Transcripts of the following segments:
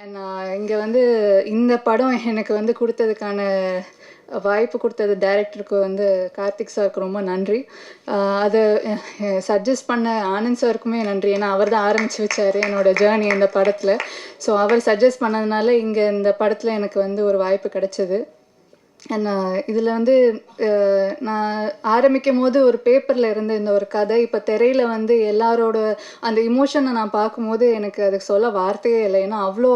நான் இங்கே வந்து இந்த படம் எனக்கு வந்து கொடுத்ததுக்கான வாய்ப்பு கொடுத்தது டைரக்டருக்கு வந்து கார்த்திக் சாருக்கு ரொம்ப நன்றி. அதை சஜஸ்ட் பண்ண ஆனந்த் சாருக்குமே நன்றி. ஏன்னா அவர் தான் ஆரம்பித்து வச்சார் என்னோட ஜேர்னி இந்த படத்தில். ஸோ அவர் சஜஸ்ட் பண்ணதுனால இங்கே இந்த படத்தில் எனக்கு வந்து ஒரு வாய்ப்பு கிடைச்சது. இதில் வந்து நான் ஆரம்பிக்கும் போது ஒரு பேப்பரில் இருந்த இந்த ஒரு கதை இப்போ திரையில் வந்து எல்லாரோட அந்த இமோஷனை நான் பார்க்கும்போது எனக்கு அதுக்கு சொல்ல வார்த்தையே இல்லை. ஏன்னா அவ்வளோ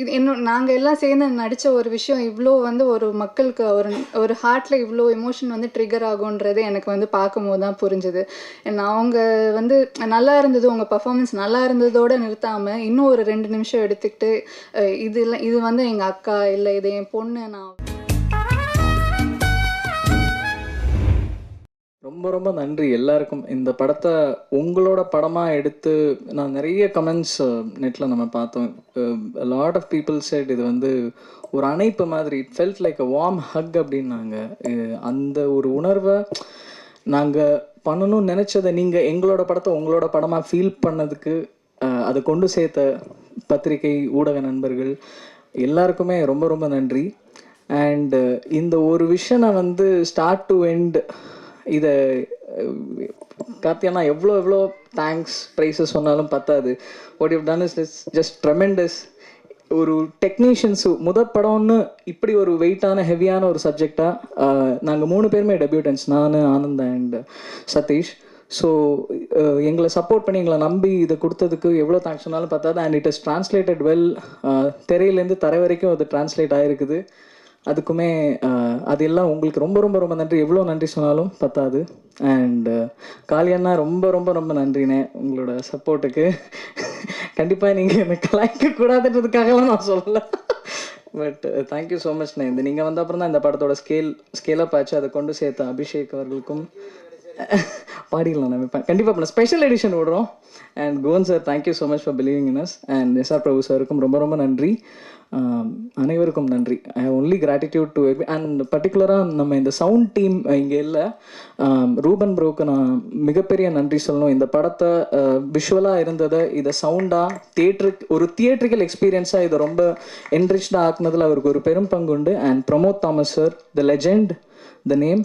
இது இன்னும் நாங்கள் எல்லாம் சேர்ந்து நடித்த ஒரு விஷயம் இவ்வளோ வந்து ஒரு மக்களுக்கு ஒரு ஒரு ஹார்ட்டில் இவ்வளோ எமோஷன் வந்து ட்ரிகர் ஆகுன்றது எனக்கு வந்து பார்க்கும்போது தான் புரிஞ்சுது. அவங்க வந்து நல்லா இருந்தது உங்கள் பர்ஃபார்மன்ஸ் நல்லா இருந்ததோடு நிறுத்தாமல் இன்னும் ஒரு ரெண்டு நிமிஷம் எடுத்துக்கிட்டு இது இல்லை இது வந்து எங்கள் அக்கா இல்லை இது என் பொண்ணு நான் ரொம்ப ரொம்ப நன்றி எல்லாருக்கும். இந்த படத்தை உங்களோட படமாக எடுத்து நான் நிறைய கமெண்ட்ஸ் நெட்டில் நம்ம பார்த்தோம். லாட் ஆஃப் பீப்புள் செட் இது வந்து ஒரு அணைப்பு மாதிரி it felt like a warm hug அப்படின்னாங்க. அந்த ஒரு உணர்வை நாங்கள் பண்ணணும்னு நினச்சதை நீங்கள் எங்களோட படத்தை உங்களோட படமாக ஃபீல் பண்ணதுக்கு அதை கொண்டு சேர்த்த பத்திரிகை ஊடக நண்பர்கள் எல்லாருக்குமே ரொம்ப ரொம்ப நன்றி. அண்டு இந்த ஒரு விஷயம் நான் வந்து ஸ்டார்ட் டு எண்ட் இதை கார்த்தியானா எவ்வளோ எவ்வளோ தேங்க்ஸ் ப்ரைஸஸ் சொன்னாலும் பத்தாது. What you done is is just tremendous ஒரு டெக்னீஷியன்ஸு முத படம்னு இப்படி ஒரு வெயிட்டான ஹெவியான ஒரு சப்ஜெக்டாக நாங்கள் மூணு பேருமே டெபியூட்டன்ஸ் நான் ஆனந்த் அண்ட் சதீஷ். ஸோ எங்களை சப்போர்ட் பண்ணி எங்களை நம்பி இதை கொடுத்ததுக்கு எவ்வளோ தேங்க்ஸ் சொன்னாலும் பத்தாது. And it is translated well திரையிலேருந்து தரை வரைக்கும் அது டிரான்ஸ்லேட் ஆகிருக்குது அதுக்குமே அது எல்லாம் உங்களுக்கு ரொம்ப ரொம்ப ரொம்ப நன்றி. எவ்வளோ நன்றி சொன்னாலும் பத்தாது. அண்ட் காளியண்ணா ரொம்ப ரொம்ப ரொம்ப நன்றிண்ணே உங்களோட சப்போர்ட்டுக்கு. கண்டிப்பாக நீங்கள் என்னை கலாய்க்க கூடாதுன்றதுக்காகலாம் நான் சொல்லலை. பட் தேங்க்யூ ஸோ மச்ண்ணே இந்த நீங்கள் வந்த அப்புறம் தான் இந்த படத்தோட ஸ்கேல் ஸ்கேலப் ஆச்சு. அதை கொண்டு சேர்த்த அபிஷேக் அவர்களுக்கும் பாடிக்கலாம் நம்ம கண்டிப்பாக பண்ண ஸ்பெஷல் எடிஷன் விடுறோம். And cone sir thank you so much for believing in us and SR Prabhu சாருக்கும் ரொம்ப ரொம்ப நன்றி. அனைவருக்கும் நன்றி. I have only gratitude to and பர்டிகுலராக நம்ம இந்த சவுண்ட் டீம் இங்கே இல்லை. ரூபன் ப்ரோக்கு நான் மிகப்பெரிய நன்றி சொல்லணும். இந்த படத்தை விஷுவலாக இருந்ததை இதை சவுண்டாக தியேட்டருக்கு ஒரு தியேட்டரிக்கல் எக்ஸ்பீரியன்ஸாக இதை ரொம்ப என்ரிச்டாக ஆக்குனதில் அவருக்கு ஒரு பெரும் பங்கு உண்டு. And Pramod Thomas sir the legend the name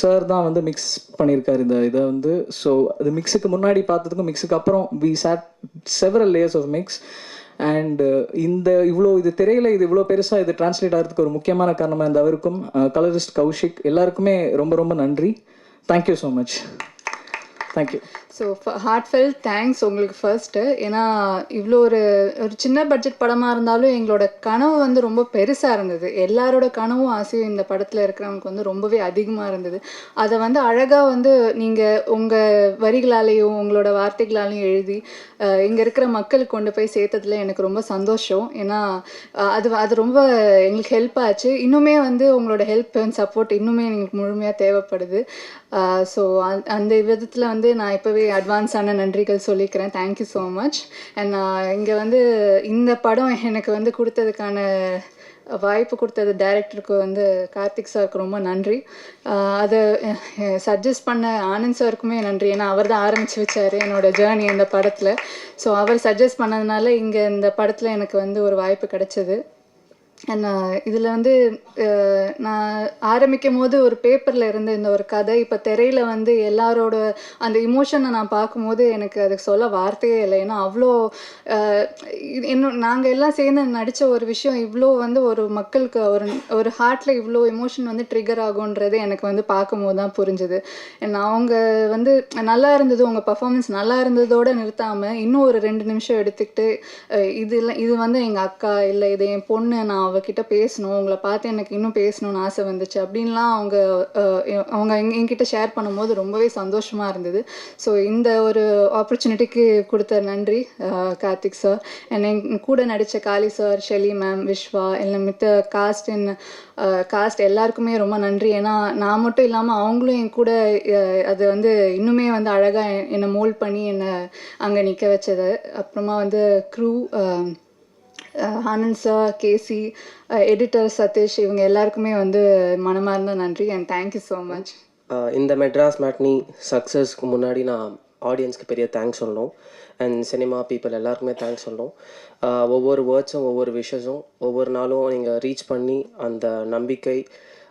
sir தான் வந்து மிக்ஸ் பண்ணியிருக்காரு இந்த இதை வந்து. ஸோ அது மிக்ஸுக்கு முன்னாடி பார்த்ததுக்கும் மிக்ஸுக்கு அப்புறம் we shot several layers of mix and uh, இந்த இவ்வளோ இது திரையில இது இவ்வளோ பெருசாக இது டிரான்ஸ்லேட் ஆகிறதுக்கு ஒரு முக்கியமான காரணமாக இருந்த அவருக்கும் uh, கலரிஸ்ட் கௌஷிக் எல்லாருக்குமே ரொம்ப ரொம்ப நன்றி. Thank you so much thank you so heartfelt thanks உங்களுக்கு ஃபர்ஸ்ட்டு ஏன்னா இவ்வளோ ஒரு ஒரு சின்ன பட்ஜெட் படமாக இருந்தாலும் எங்களோட கனவு வந்து ரொம்ப பெருசாக இருந்தது. எல்லாரோட கனவும் ஆசையும் இந்த படத்தில் இருக்கிறவங்களுக்கு வந்து ரொம்பவே அதிகமாக இருந்தது. அதை வந்து அழகாக வந்து நீங்கள் உங்கள் வரிகளாலேயும் உங்களோட வார்த்தைகளாலையும் எழுதி இங்கே இருக்கிற மக்களுக்கு கொண்டு போய் சேர்த்ததில் எனக்கு ரொம்ப சந்தோஷம். ஏன்னா அது அது ரொம்ப எங்களுக்கு ஹெல்ப் ஆச்சு. இன்னுமே வந்து உங்களோட ஹெல்ப் அண்ட் சப்போர்ட் இன்னுமே எங்களுக்கு முழுமையாக தேவைப்படுது. ஸோ அந்த விதத்தில் வந்து நான் இப்போவே அட்வான்ஸான நன்றிகள் சொல்லிக்கிறேன். தேங்க்யூ ஸோ மச் அண்ட் இங்கே வந்து இந்த படம் எனக்கு வந்து கொடுத்ததுக்கான வாய்ப்பு கொடுத்தது டைரக்டருக்கு வந்து கார்த்திக் சாருக்கு ரொம்ப நன்றி. Uh, அதை சஜஸ்ட் பண்ண ஆனந்த் சாருக்குமே நன்றி. ஏன்னா அவர் தான் ஆரம்பித்து வச்சார் என்னோட ஜேர்னி இந்த படத்தில். ஸோ அவர் சஜஸ்ட் பண்ணதுனால இங்கே இந்த படத்தில் எனக்கு வந்து ஒரு வாய்ப்பு கிடைச்சது. இதில் வந்து நான் ஆரம்பிக்கும் போது ஒரு பேப்பரில் இருந்த இந்த ஒரு கதை இப்போ திரையில் வந்து எல்லாரோட அந்த இமோஷனை நான் பார்க்கும்போது எனக்கு அதுக்கு சொல்ல வார்த்தையே இல்லை. ஏன்னா அவ்வளோ இது இன்னும் நாங்கள் எல்லாம் சேர்ந்து நடித்த ஒரு விஷயம் இவ்வளோ வந்து ஒரு மக்களுக்கு ஒரு ஒரு ஹார்ட்டில் இவ்வளோ எமோஷன் வந்து ட்ரிகர் ஆகுன்றது எனக்கு வந்து பார்க்கும்போது தான் புரிஞ்சுது. அவங்க வந்து நல்லா இருந்தது உங்கள் பர்ஃபாமன்ஸ் நல்லா இருந்ததோடு நிறுத்தாமல் இன்னும் ஒரு ரெண்டு நிமிஷம் எடுத்துக்கிட்டு இதில் இது இது வந்து எங்கள் அக்கா இல்லை இது என் பொண்ணு நான் அவகிட்ட பேசணும் உங்களை பார்த்து எனக்கு இன்னும் பேசணும்னு ஆசை வந்துச்சு அப்படின்லாம் அவங்க அவங்க எங்க- என்கிட்ட ஷேர் பண்ணும்போது ரொம்பவே சந்தோஷமாக இருந்தது. ஸோ இந்த ஒரு ஆப்பர்ச்சுனிட்டிக்கு கொடுத்த நன்றி கார்த்திக் சார் அண்ட் என் கூட நடித்த Kali sir Shelly ma'am Viswa என்ன மித்த காஸ்ட் இன் காஸ்ட் எல்லாருக்குமே ரொம்ப நன்றி. ஏன்னா நான் மட்டும் இல்லாமல் அவங்களும் என் கூட அது வந்து இன்னுமே வந்து அழகாக என்னை மோல்ட் பண்ணி என்னை அங்கே நிற்க வச்சது. அப்புறமா வந்து crew Anand sir KC editor Sathish இவங்க எல்லாருக்குமே வந்து மனமார்ந்த நன்றி அண்ட் தேங்க்யூ ஸோ மச் இந்த மெட்ராஸ் மேட்னி சக்ஸஸ்க்கு முன்னாடி நான் ஆடியன்ஸ்க்கு பெரிய தேங்க்ஸ் சொல்லணும் அண்ட் சினிமா பீப்புள் எல்லாருக்குமே தேங்க்ஸ் சொல்லணும் ஒவ்வொரு வேர்ட்ஸும் ஒவ்வொரு விஷஸும் ஒவ்வொரு நாளும் நீங்கள் ரீச் பண்ணி அந்த நம்பிக்கை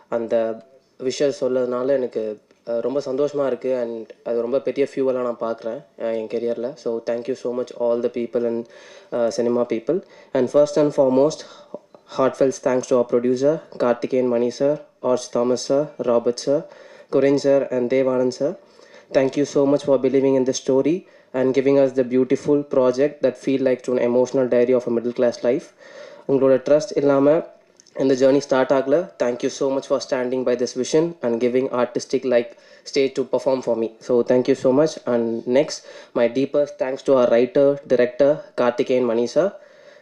அந்த விஷயம் சொல்லதுனால எனக்கு ரொம்ப சந்தோஷமாக இருக்குது அண்ட் அது ரொம்ப பெரிய ஃபியூவலாக நான் பார்க்குறேன் என் கெரியரில் so thank you so much all the people and cinema people and first and foremost heartfelt thanks to our producer Karthikeyan Mani sir Arch Thomas sir Robert sir Kuren sir and Devanand sir thank you so much for believing in the story and giving us the beautiful project that feel like to an emotional diary of a middle class life உங்களோட trust இல்லாமல் இந்த start start ஆகல you so much for standing by this vision and giving artistic like stage to perform for me. So thank so much and next my my thanks thanks to writer writer Karthikeyan Mani sir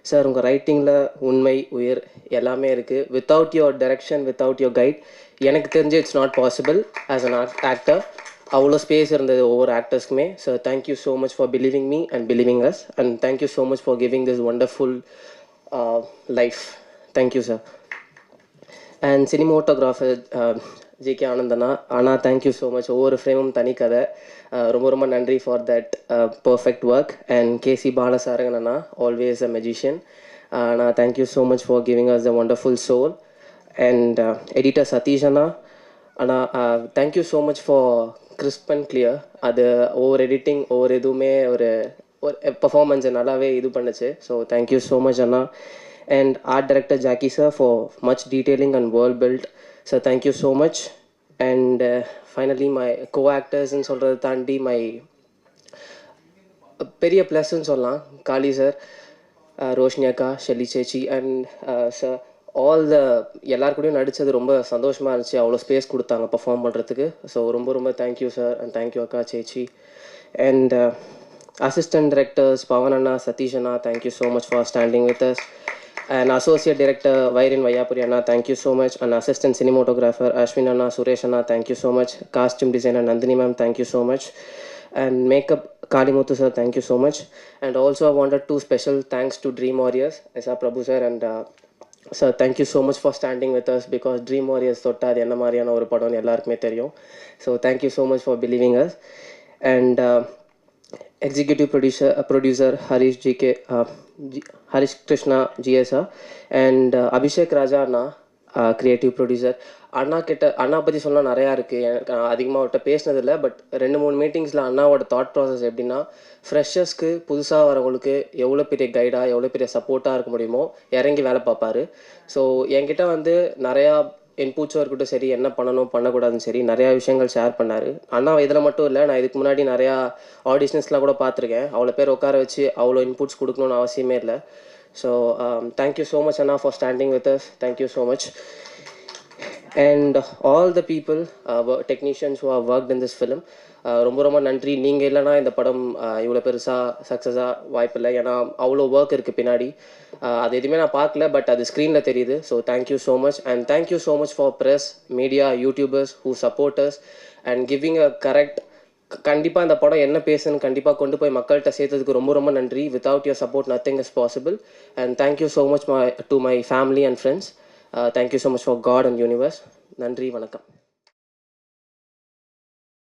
sir உங்கள் ரைட்டிங்கில் உண்மை உயிர் எல்லாமே இருக்குது without your direction without your guide எனக்கு தெரிஞ்சு it's not possible as an actor அவ்வளோ space இருந்தது ஒவ்வொரு ஆக்டர்ஸ்க்குமே so thank you so much for believing me and believing us and thank you so much for giving this wonderful life thank you sir and cinematographer JK. ஆனந்தனா அண்ணா thank you so much ஒவ்வொரு ஃப்ரேமும் தனி கதை. ரொம்ப ரொம்ப நன்றி for that perfect work and KC Balasarangan Anna always a magician Anna thank you so much for giving us the wonderful soul and editor Sathish Anna Anna thank you so much for crisp and clear அது ஒவ்வொரு editing ஒவ்வொரு இதுவுமே ஒரு ஒரு பர்ஃபார்மன்ஸை நல்லாவே இது பண்ணுச்சு. So thank you so much Anna and art director Jackie sir for much detailing and world built. So thank you so much. And uh, finally, my co-actors and Solra தாண்டி my uh, பெரிய பிளஸ்ன்னு சொல்லலாம். காளி sir uh, Roshini அக்கா Shelly சேச்சி and sir all the எல்லார் கூடயும் நடித்தது ரொம்ப சந்தோஷமாக இருந்துச்சு. அவ்வளோ ஸ்பேஸ் கொடுத்தாங்க பர்ஃபார்ம் பண்ணுறதுக்கு ஸோ ரொம்ப ரொம்ப தேங்க்யூ சார் அண்ட் தேங்க்யூ அக்கா சேச்சி. அண்ட் அசிஸ்டன்ட் டிரெக்டர்ஸ் பவன் அண்ணா சதீஷ் அண்ணா thank you so much for standing with us and associate director வைரின் Vaiyapuri Anna thank you so much and assistant cinematographer Ashwin Anna Suresh Anna thank you so much costume designer Nandini ma'am thank you so much and makeup Kalimuthu sir thank you so much and also I wanted to special thanks to Dream Warriors S R Prabhu sir and sir thank you so much for standing with us because Dream Warriors தொட்டால் அது என்ன மாதிரியான ஒரு படம்னு எல்லாருக்குமே தெரியும் so thank you so much for believing us and executive producer uh, producer Harish GK uh, G, Harish Krishna GSR uh, and uh, Abhishek Raja அண்ணா creative producer அண்ணா கிட்ட அண்ணா பற்றி சொன்னால் நிறையா இருக்குது எனக்கு அதிகமாக அவர்கிட்ட பேசினதில்ல பட் ரெண்டு மூணு மீட்டிங்ஸில் அண்ணாவோட தாட் ப்ராசஸ் எப்படின்னா ஃப்ரெஷர்ஸ்க்கு புதுசாக வரவங்களுக்கு எவ்வளோ பெரிய கைடாக எவ்வளோ பெரிய சப்போர்ட்டாக இருக்க முடியுமோ இறங்கி வேலை பார்ப்பாரு. ஸோ என்கிட்ட வந்து நிறையா இன்புட்ஸும் இருக்கட்டும் சரி என்ன பண்ணணும் பண்ணக்கூடாதுன்னு சரி நிறையா விஷயங்கள் ஷேர் பண்ணார். அண்ணா இதில் மட்டும் இல்லை நான் இதுக்கு முன்னாடி நிறையா ஆடிஷன்ஸ்லாம் கூட பார்த்துருக்கேன். அவ்வளோ பேர் உட்கார வச்சு அவ்வளோ இன்புட்ஸ் கொடுக்கணும்னு அவசியமே இல்லை. So thank you so much Anna for standing with us thank you so much and all the people technicians who have worked in this film ரொம்ப ரொம்ப நன்றி. நீங்கள் இல்லைனா இந்த படம் uh, இவ்வளோ பெருசாக சக்ஸஸாக வாய்ப்பில்லை ஏன்னா அவ்வளோ ஒர்க் இருக்குது பின்னாடி. Uh, அது எதுவுமே நான் பார்க்கல பட் அது ஸ்க்ரீனில் தெரியுது. So thank you so much and thank you so much for press media youtubers who supporters and giving a correct கண்டிப்பாக இந்த படம் என்ன பேசுன்னு கண்டிப்பாக கொண்டு போய் மக்கள்கிட்ட சேர்த்ததுக்கு ரொம்ப ரொம்ப நன்றி. Without your support nothing is possible and thank you so much my to my family and friends thank you so much for god and universe நன்றி வணக்கம்.